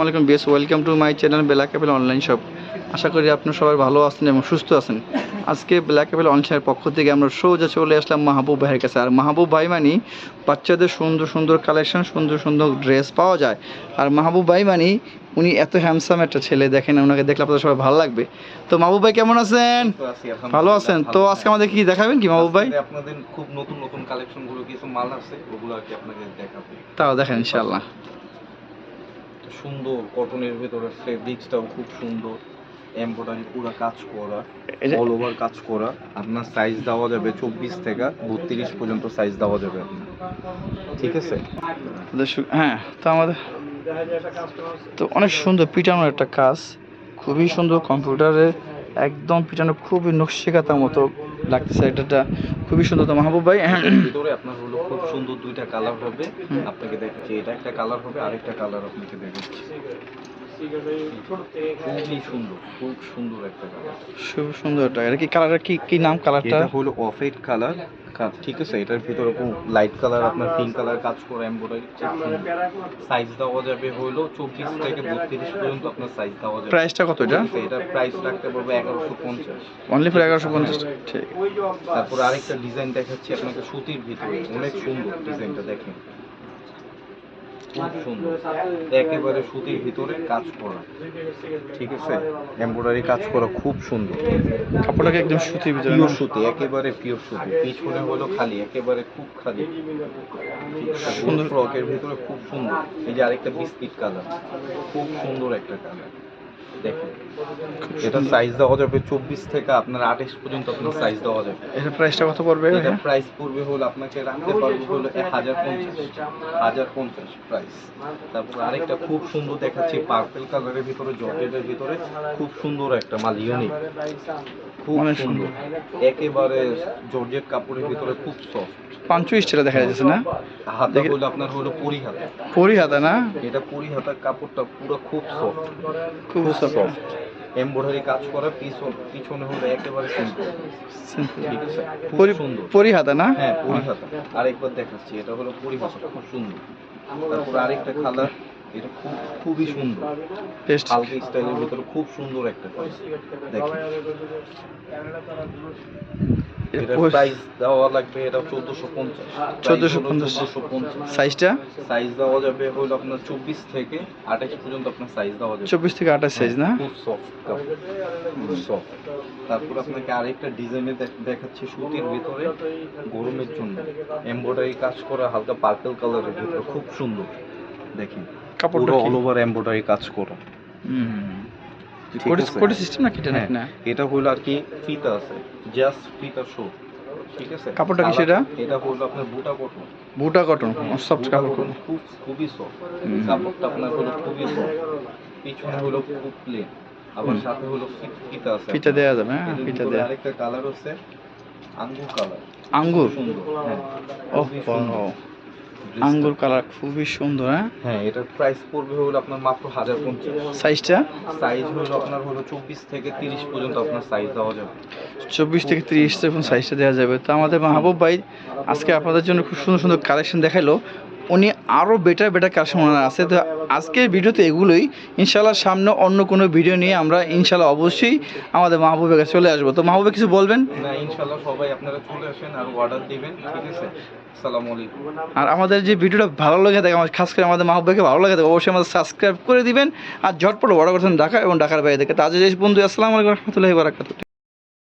আসসালামাইকুম base welcome to my channel Black Apple online shop. আশা করি আপনারা সবাই ভালো আছেন এবং সুস্থ আছেন। আজকে ব্ল্যাক অ্যাপেল অনলাইনের পক্ষ থেকে আমরা সোজা চলে আসলাম মাহবুব ভাইয়ের কাছে। আর মাহবুব ভাই মানে বাচ্চাদের সুন্দর সুন্দর কালেকশন সুন্দর সুন্দর ড্রেস পাওয়া যায়। আর মাহবুব ভাই মানে উনি এত হ্যান্ডসাম একটা ছেলে দেখেন ওনাকে দেখলে আপনাদের সবাই ভালো লাগবে। তো মাহবুব ভাই কেমন আছেন? ভালো আছেন? তো আজকে আমাদের কি দেখাবেন কি মাহবুব ভাই? আপনাদের খুব নতুন নতুন কালেকশনগুলো কিছু মাল আছে ওগুলো আর কি আপনাকে দেখাবো। তাও দেখেন ইনশাল্লাহ সুন্দর কটনের ভেতরে ফেব্রিক্সটাও খুব সুন্দর এমব্রয়ডারি পুরো কাজ করা অল ওভার কাজ করা। আপনার সাইজ দেওয়া যাবে চব্বিশ থেকে বত্রিশ পর্যন্ত সাইজ দেওয়া যাবে। ঠিক আছে? হ্যাঁ তো আমাদের তো অনেক সুন্দর পিটানোর একটা কাজ। খুবই সুন্দর কম্পিউটারে একদম পিটানো খুবই নকশিকাতার মতো লাগতেছে এটা খুবই সুন্দর তো মাহবুব ভাই। ভিতরে আপনার হলো খুব সুন্দর দুইটা কালার হবে। আপনাকে দেখাচ্ছি এটা একটা কালার হবে আরেকটা কালার আপনাকে দেখাচ্ছি। খুবই সুন্দর খুব সুন্দর একটা কালার খুব সুন্দর এটা এটা কি কালারটা কি কি নাম কালারটা এটা হলো অফ হোয়াইট কালার ঠিক আছে এটার ভিতরে খুব লাইট কালার আপনার পিঙ্ক কালার কাজ করে এমব্রয়ডারি সাইজ দেওয়া যাবে হলো চব্বিশ থেকে বত্রিশ পর্যন্ত আপনার সাইজ দেওয়া যাবে। প্রাইসটা কত এটা? এটার প্রাইস রাখতে পারবে এগারোশো পঞ্চাশ। অনলি ফর এগারোশো পঞ্চাশ ঠিক। তারপরে আরেকটা ডিজাইন দেখাচ্ছি আপনাকে সুতির ভিতরে অনেক সুন্দর ডিজাইনটা দেখেন। খুব সুন্দর। একেবারে সুতির ভিতরে কাজ করা। ঠিক আছে? এমব্রয়ডারি কাজ করা খুব সুন্দর। কাপড়টাকে একদম সুতির ভিতরে পিওর সুতি একেবারে পিওর সুতি। পিছনে হলো খালি একেবারে খুব খালি। সুন্দর। ফ্রকের ভিতরে খুব সুন্দর। এই যে আরেকটা বিস্কিট কালার খুব সুন্দর একটা কালার দেখেন। এটা সাইজ দেওয়া যাবে চব্বিশ থেকে আপনার আঠাশ পর্যন্ত আপনার সাইজ দেওয়া যাবে। এটা প্রাইসটা কত পড়বে এটা প্রাইস পড়বে হলো আপনাকে রাখতে পারব হলো এক হাজার পঞ্চাশ। হাজার পঞ্চাশ প্রাইস তারপর আরেকটা খুব সুন্দর দেখাচ্ছি পার্পেল কালারের ভিতরে জর্জেটের ভিতরে। খুব সুন্দর একটা মাল ইউনিক খুব সুন্দর। একেবারে জর্জেট কাপড়ের ভিতরে খুব সফট পাঁচশো স্টাইলে দেখা যাচ্ছে না? হাতা হলো আপনার হলো পরি হাতা। পরি হাতা না? এটা পরি হাতার কাপড়টা পুরো খুব সফট খুব সফট এমব্রয়ডারি কাজ করা পিছন পিছনে হলো একেবারে সুন্দর। পরিহাতা না? হ্যাঁ পরিহাতা। আরেকবার দেখাচ্ছি এটা হলো পরিহাতা খুব সুন্দর। তারপর আরেকটা কালার এটা খুব খুবই সুন্দর। টেস্ট হালকা স্টাইলের ভিতরে খুব সুন্দর একটা দেখেন। এটার প্রাইস দেওয়া লাগবে এটা চোদ্দশো পঞ্চাশ 1450 সাইজটা সাইজ দেওয়া যাবে হলো আপনার চব্বিশ থেকে আঠাশ পর্যন্ত আপনার সাইজ না? খুব সফট সফট তারপর আপনাকে আরেকটা ডিজাইনে দেখাচ্ছি সুতির ভিতরে গরমের জন্য। এমব্রয়ডারি কাজ করা হালকা পার্পল কালারের ভিতরে খুব সুন্দর। দেখেন কাপড়টা অল ওভার এমব্রয়ডারি কাজ করা। হুম। কোটি সিস্টেম না কেটে হ্যাঁ, না? এটা হলো আর কি ফিতা আছে জাস্ট ফিতা শো ঠিক আছে? কাপড়টা কি সেটা? এটা হলো আপনার বুটা কটন বুটা কটন সফট কাপড় খুব খুবই সফট কাপড়টা আপনার হলো খুবই সফট পিছনে হলো খুব প্লেন আবার সাথে হলো ফিতা আছে ফিতা দেওয়া যাবে হ্যাঁ ফিতা ভিতরে আরেকটা কালার হচ্ছে আঙ্গুর কালার আঙ্গুর? সুন্দর হ্যাঁ। ওহ। আঙ্গুর কালার খুবই সুন্দর হ্যাঁ? হ্যাঁ এটার প্রাইস পড়বে হলো আপনার মাত্র হাজার পঞ্চাশ। সাইজটা সাইজ হলো আপনার হলো চব্বিশ থেকে তিরিশ পর্যন্ত আপনার সাইজ দেওয়া যাবে। চব্বিশ থেকে তিরিশ তখন সাইজটা দেওয়া যাবে। তো আমাদের মাহবুব ভাই আজকে আপনাদের জন্য খুব সুন্দর সুন্দর কালেকশন দেখাইলো। উনি আরও বেটার বেটার কাস্টমার ওনার আছে। তো আজকের ভিডিওতে এগুলোই। ইনশাল্লাহ সামনে অন্য কোনো ভিডিও নিয়ে আমরা ইনশাল্লাহ অবশ্যই আমাদের মাহবুবের কাছে চলে আসব। তো মাহবুবে কিছু বলবেন? না ইনশাল্লাহ সবাই আপনারা চলে আসেন আর অর্ডার দিবেন ঠিক আছে? আর আমাদের যে ভিডিওটা ভালো লাগে থাকে আমার খাস করে আমাদের মাহবুবকে ভালো লাগে থাকে অবশ্যই আমাদের সাবস্ক্রাইব করে দিবেন। আর ঝটপট বড় করছেন ঢাকা এবং ঢাকার বাইরে থেকে। তাজ বন্ধু আসসালামু আলাইকুম রহমতুল্লাহি বারাকাতুহ।